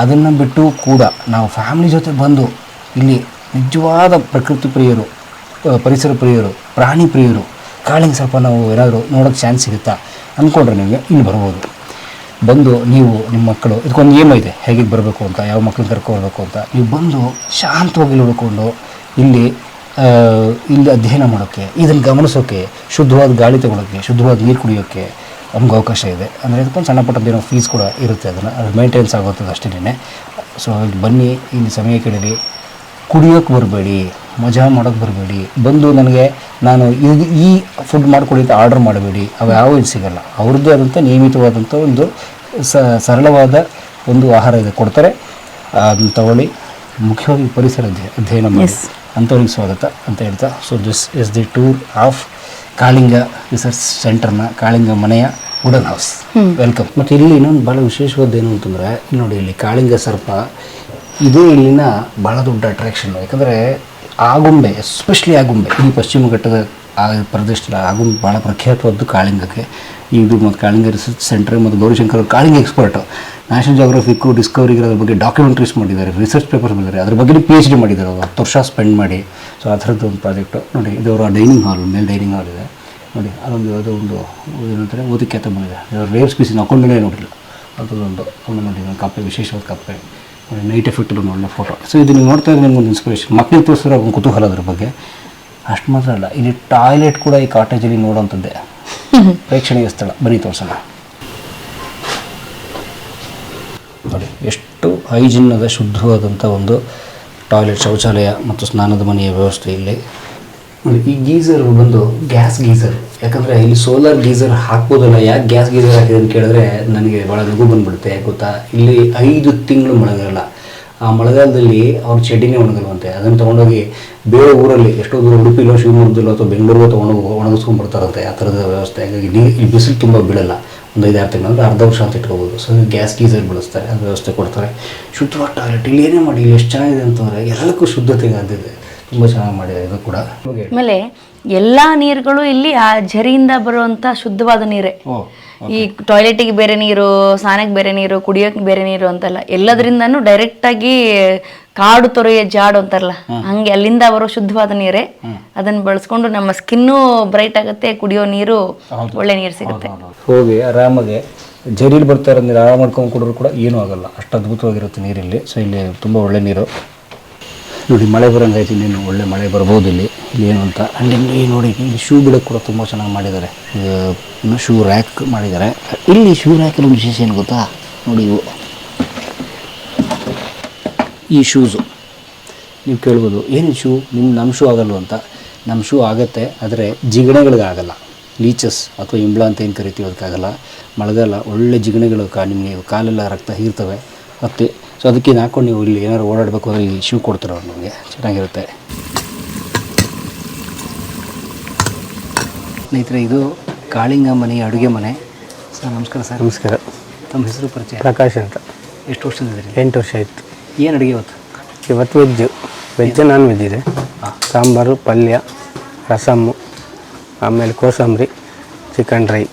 ಅದನ್ನು ಬಿಟ್ಟು ಕೂಡ ನಾವು ಫ್ಯಾಮಿಲಿ ಜೊತೆ ಬಂದು ಇಲ್ಲಿ ನಿಜವಾದ ಪ್ರಕೃತಿ ಪ್ರಿಯರು ಪರಿಸರ ಪ್ರಿಯರು, ಪ್ರಾಣಿ ಪ್ರಿಯರು ಕಾಳಿಂಗ್ ಸ್ವಲ್ಪ ನಾವು ಏನಾದರೂ ನೋಡೋಕ್ಕೆ ಚಾನ್ಸ್ ಸಿಗುತ್ತಾ ಅಂದ್ಕೊಂಡ್ರೆ ನಿಮಗೆ ಇಲ್ಲಿ ಬರ್ಬೋದು. ಬಂದು ನೀವು ನಿಮ್ಮ ಮಕ್ಕಳು ಇದಕ್ಕೊಂದು ಏಮ್ ಇದೆ, ಹೇಗೆ ಬರಬೇಕು ಅಂತ, ಯಾವ ಮಕ್ಕಳನ್ನ ಬರಬೇಕು ಅಂತ. ನೀವು ಬಂದು ಶಾಂತವಾಗಿ ನೋಡಿಕೊಂಡು ಇಲ್ಲಿ ಇಲ್ಲಿ ಅಧ್ಯಯನ ಮಾಡೋಕ್ಕೆ, ಇದನ್ನು ಗಮನಿಸೋಕ್ಕೆ, ಶುದ್ಧವಾದ ಗಾಳಿ ತಗೊಳೋಕ್ಕೆ, ಶುದ್ಧವಾದ ನೀರು ಕುಡಿಯೋಕ್ಕೆ ನಮ್ಗೆ ಅವಕಾಶ ಇದೆ. ಅಂದರೆ ಅದಕ್ಕೊಂದು ಸಣ್ಣ ಪುಟ್ಟದ್ದೇನೋ ಫೀಸ್ ಕೂಡ ಇರುತ್ತೆ ಅದನ್ನು. ಅದು ಮೇಂಟೆನೆನ್ಸ್ ಆಗುತ್ತದೆ ಅಷ್ಟೇ ಸೊ ಇಲ್ಲಿ ಬನ್ನಿ, ಇಲ್ಲಿ ಸಮಯ ಕೇಳಿರಿ. ಕುಡಿಯೋಕ್ಕೆ ಬರಬೇಡಿ, ಮಜಾ ಮಾಡೋಕ್ಕೆ ಬರಬೇಡಿ. ಬಂದು ನನಗೆ ನಾನು ಇದು ಈ ಫುಡ್ ಮಾಡಿಕೊಡಿ ಅಂತ ಆರ್ಡರ್ ಮಾಡಬೇಡಿ. ಅವು ಯಾವ ಇದು ಸಿಗಲ್ಲ. ಅವ್ರದ್ದೇ ಆದಂಥ ನಿಯಮಿತವಾದಂಥ ಒಂದು ಸರಳವಾದ ಒಂದು ಆಹಾರ ಇದೆ. ಕೊಡ್ತಾರೆ. ಅದನ್ನು ತಗೊಳ್ಳಿ. ಮುಖ್ಯವಾಗಿ ಪರಿಸರ ಅಧ್ಯ- ಅಧ್ಯಯನ ಮಾಡಿ. ಅಂಥವ್ರಿಗೆ ಸ್ವಾಗತ ಅಂತ ಹೇಳ್ತಾ so this is the tour of Kalinga research ಸೆಂಟರ್ನ Kalinga ಮನೆಯ ವುಡನ್ ಹೌಸ್ ವೆಲ್ಕಮ್ ಮತ್ತು ಇಲ್ಲಿ ಇನ್ನೊಂದು ಭಾಳ ವಿಶೇಷವಾದ ಏನು ಅಂತಂದರೆ ನೋಡಿ ಇಲ್ಲಿ ಕಾಳಿಂಗ ಸರ್ಪ ಇದು ಇಲ್ಲಿನ ಭಾಳ ದೊಡ್ಡ ಅಟ್ರಾಕ್ಷನ್ ಯಾಕಂದರೆ ಆಗುಂಬೆ ಎಸ್ಪೆಷಲಿ ಆಗುಂಬೆ ಈ ಪಶ್ಚಿಮ ಘಟ್ಟದ ಆ ಪ್ರದೇಶದಲ್ಲಿ ಆಗುಂಬೆ ಭಾಳ ಪ್ರಖ್ಯಾತವಾದ್ದು ಕಾಳಿಂಗಕ್ಕೆ. ಇದು ಮತ್ತು ಕಾಳಿಂಗ ರಿಸರ್ಚ್ ಸೆಂಟರ್ ಮತ್ತು ಗೌರಿಶಂಕರ್ ಕಾಳಿಂಗ ಎಕ್ಸ್ಪರ್ಟ್ ನ್ಯಾಷನಲ್ ಜಾಗ್ರಫಿಕ್ಕು ಡಿಸ್ಕವರಿಗೆ ಅದ್ರ ಬಗ್ಗೆ ಡಾಕ್ಯುಮೆಂಟ್ರೀಸ್ ಮಾಡಿದ್ದಾರೆ ರಿಸರ್ಚ್ ಪೇಪರ್ಸ್ ಮಾಡಿದ್ದಾರೆ ಅದ್ರ ಬಗ್ಗೆ ಪಿ ಎಚ್ ಡಿ ಮಾಡಿದ್ದಾರೆ ಅವರು ಹತ್ತು ವರ್ಷ ಸ್ಪೆಂಡ್ ಮಾಡಿ. ಸೊ ಆ ಥರದ್ದು ಒಂದು ಪ್ರಾಜೆಕ್ಟು ನೋಡಿ ಇದು ಅವರ ಡೈನಿಂಗ್ ಹಾಲ್ ಮೇಲೆ ಡೈನಿಂಗ್ ಹಾಲ್ ಇದೆ. ನೋಡಿ ಅದೊಂದು ಯಾವುದೋ ಒಂದು ಏನಂತಾರೆ ಓದಕ್ಕೆ ಅಂತ ಬಂದಿದೆ. ರೇರ್ ಸ್ಪೀಸಿನ ಅಕೌಂಟೇ ನೋಡಿಲ್ಲ. ಅದೊಂದು ಆಮೇಲೆ ನೋಡಿ ಒಂದು ಕಪ್ಪೆ ವಿಶೇಷವಾದ ಕಪ್ಪೆ ನೈಟ್ ಎಫೆಕ್ಟ್ ಇರೋ ಒಳ್ಳೆ ಫೋಟೋ ಸೊ ಇದು ನೀವು ನೋಡ್ತಾ ಇದ್ರೆ ನಿಮ್ಗೊಂದು ಇನ್ಸ್ಪಿರೇಷನ್ ಮಕ್ಕಳಿಗೆ ತೋರಿಸಿದ್ರೆ ಒಂದು ಕುತೂಹಲ ಅದ್ರ ಬಗ್ಗೆ. ಅಷ್ಟು ಮಾತ್ರ ಅಲ್ಲ ಇಲ್ಲಿ ಟಾಯ್ಲೆಟ್ ಕೂಡ ಈ ಕಾಟೇಜಲ್ಲಿ ನೋಡೋಂಥದ್ದೇ. ಪ್ರೇಕ್ಷಣೀಯ ಸ್ಥಳ. ಬನ್ನಿ ತೋರಿಸೋಣ. ಎಷ್ಟು ಹೈಜಿನ್ನದ ಶುದ್ಧವಾದಂಥ ಒಂದು ಟಾಯ್ಲೆಟ್ ಶೌಚಾಲಯ ಮತ್ತು ಸ್ನಾನದ ಮನೆಯ ವ್ಯವಸ್ಥೆ ಇಲ್ಲಿ. ಈ ಗೀಸರ್ ಬಂದು ಗ್ಯಾಸ್ ಗೀಸರ್. ಯಾಕಂದರೆ ಇಲ್ಲಿ ಸೋಲಾರ್ ಗೀಸರ್ ಹಾಕ್ಬೋದಲ್ಲ, ಯಾಕೆ ಗ್ಯಾಸ್ ಗೀಸರ್ ಹಾಕಿದೆ ಅಂತ ಕೇಳಿದ್ರೆ ನನಗೆ ಭಾಳ ನಗು ಬಂದ್ಬಿಡುತ್ತೆ, ಯಾಕೆ ಗೊತ್ತಾ? ಇಲ್ಲಿ ಐದು ತಿಂಗಳು ಮಳೆಗಾಲ. ಆ ಮಳೆಗಾಲದಲ್ಲಿ ಅವ್ರ ಚಡ್ಡಿನೇ ಒಣಗಲ್ವಂತೆ. ಅದನ್ನು ತೊಗೊಂಡೋಗಿ ಬೇರೆ ಊರಲ್ಲಿ, ಎಷ್ಟೋ ದೂರ ಉಡುಪಿಲೋ, ಶಿವಮೊಗ್ಗದಲ್ಲೋ ಅಥವಾ ಬೆಂಗಳೂರಿಗೋ ತೊಗೊಂಡೋಗಿ ಒಣಗಿಸ್ಕೊಂಡ್ಬರ್ತಾರಂತೆ. ಆ ಥರದ ವ್ಯವಸ್ಥೆ. ಹಾಗಾಗಿ ನೀರು ಈ ಬಿಸಿಲು ತುಂಬ ಬೀಳಲ್ಲ. ಒಂದು ಐದಾರು ತಿಂಗಳು ಅಂದರೆ ಅರ್ಧ ವರ್ಷ ಅಂತ ಇಟ್ಕೋಬೋದು. ಸೊ ಗ್ಯಾಸ್ ಗೀಸರ್ ಬಳಸ್ತಾರೆ ಅದು ವ್ಯವಸ್ಥೆ ಕೊಡ್ತಾರೆ. ಶುದ್ಧವಾದ ಟಾಯ್ಲೆಟ್ ಇಲ್ಲಿ ಏನೇ ಮಾಡಿ ಇಲ್ಲಿ ಎಷ್ಟು ಚೆನ್ನಾಗಿದೆ ಅಂತಂದರೆ ಎಲ್ಲಕ್ಕೂ ಶುದ್ಧತೆಗೆ ಆದ್ಯತೆ ತುಂಬ ಚೆನ್ನಾಗಿ ಮಾಡಿದೆ ಇದು ಕೂಡ. ಆಮೇಲೆ ಎಲ್ಲ ನೀರುಗಳು ಇಲ್ಲಿ ಆ ಝರಿಯಿಂದ ಬರುವಂಥ ಶುದ್ಧವಾದ ನೀರೇ. ಈ ಟಾಯ್ಲೆಟಿಗೆ ಬೇರೆ ನೀರು ಸ್ನಾನಕ್ಕೆ ಬೇರೆ ನೀರು ಕುಡಿಯೋಕ್ಕೆ ಬೇರೆ ನೀರು ಅಂತಲ್ಲ ಎಲ್ಲದರಿಂದನೂ ಡೈರೆಕ್ಟ್ ಆಗಿ ಕಾಡು ತೊರೆಯ ಜಾಡು ಅಂತಾರಲ್ಲ ಹಂಗೆ ಅಲ್ಲಿಂದ ಬರೋ ಶುದ್ಧವಾದ ನೀರೇ ಅದನ್ನ ಬಳಸ್ಕೊಂಡು ನಮ್ಮ ಸ್ಕಿನ್ನು ಬ್ರೈಟ್ ಆಗುತ್ತೆ ಕುಡಿಯೋ ನೀರು ಒಳ್ಳೆ ನೀರು ಸಿಗುತ್ತೆ. ಹೋಗಿ ಆರಾಮಾಗಿ ಜರೀಲಿ ಬರ್ತಾ ಇರೋ ನೀರು ಆರಾಮ ಮಾಡ್ಕೊಂಡು ಕುಡಿದ್ರು ಕೂಡ ಏನೂ ಆಗಲ್ಲ. ಅಷ್ಟು ಅದ್ಭುತವಾಗಿರುತ್ತೆ ನೀರಿಲ್ಲಿ. ಸೊ ಇಲ್ಲಿ ತುಂಬ ಒಳ್ಳೆ ನೀರು. ನೋಡಿ ಮಳೆ ಬರೋಂಗಾಯ್ತು ಇನ್ನೇನು ಒಳ್ಳೆ ಮಳೆ ಬರ್ಬೋದು ಇಲ್ಲಿ. ಇಲ್ಲಿ ಏನು ಅಂತ. ಆ್ಯಂಡ್ ಇಲ್ಲಿ ನೋಡಿ ಇಲ್ಲಿ ಶೂ ಬಿಡೋಕ್ಕೆ ಕೂಡ ತುಂಬ ಚೆನ್ನಾಗಿ ಮಾಡಿದ್ದಾರೆ. ಶೂ ರ್ಯಾಕ್ ಮಾಡಿದ್ದಾರೆ. ಇಲ್ಲಿ ಶೂ ರ್ಯಾಕಲ್ಲಿ ವಿಶೇಷ ಏನು ಗೊತ್ತಾ? ನೋಡಿ ಇವು. ಈ ಶೂಸು ನೀವು ಕೇಳ್ಬೋದು ಏನು ಶೂ ನಿಮ್ಮ ನಮ್ಮ ಶೂ ಆಗಲ್ವ ಅಂತ. ನಮ್ಮ ಶೂ ಆಗುತ್ತೆ ಆದರೆ ಜಿಗಣೆಗಳಿಗಾಗಲ್ಲ. ಲೀಚಸ್ ಅಥವಾ ಇಂಬ್ಳ ಅಂತ ಏನು ಕರಿತೀವಿ ಅದಕ್ಕಾಗಲ್ಲ. ಮಳೆಗಾಲ ಒಳ್ಳೆ ಜಿಗಣೆಗಳು ಕಾ ನಿಮಗೆ ಕಾಲೆಲ್ಲ ರಕ್ತ ಹೀರ್ತವೆ. ಮತ್ತೆ ಸೊ ಅದಕ್ಕೆ ಇದ್ನ ಹಾಕೊಂಡು ನೀವು ಇಲ್ಲಿ ಏನಾದ್ರು ಓಡಾಡಬೇಕು ಅಂದರೆ ಈ ಶೂ ಕೊಡ್ತಾರೆ ಅವ್ರು ನಮಗೆ. ಚೆನ್ನಾಗಿರುತ್ತೆ. ಸ್ನೇಹಿತರೆ ಇದು ಕಾಳಿಂಗ ಮನೆ ಅಡುಗೆ ಮನೆ. ಸರ್ ನಮಸ್ಕಾರ ಸರ್. ನಮಸ್ಕಾರ. ತಮ್ಮ ಹೆಸರು ಪರಿಚಯ? ಪ್ರಕಾಶ್ ಅಂತ. ಎಷ್ಟು ವರ್ಷದಿಂದ ಎಂಟು ವರ್ಷ ಆಯಿತು. ಏನು ಅಡುಗೆ ಇವತ್ತು? ಇವತ್ತು ವೆಜ್ಜು. ವೆಜ್ ನಾನ್ ವೆಜ್ ಇದೆ. ಸಾಂಬಾರು ಪಲ್ಯ ರಸಮ್ಮು ಆಮೇಲೆ ಕೋಸಂಬರಿ chicken dry.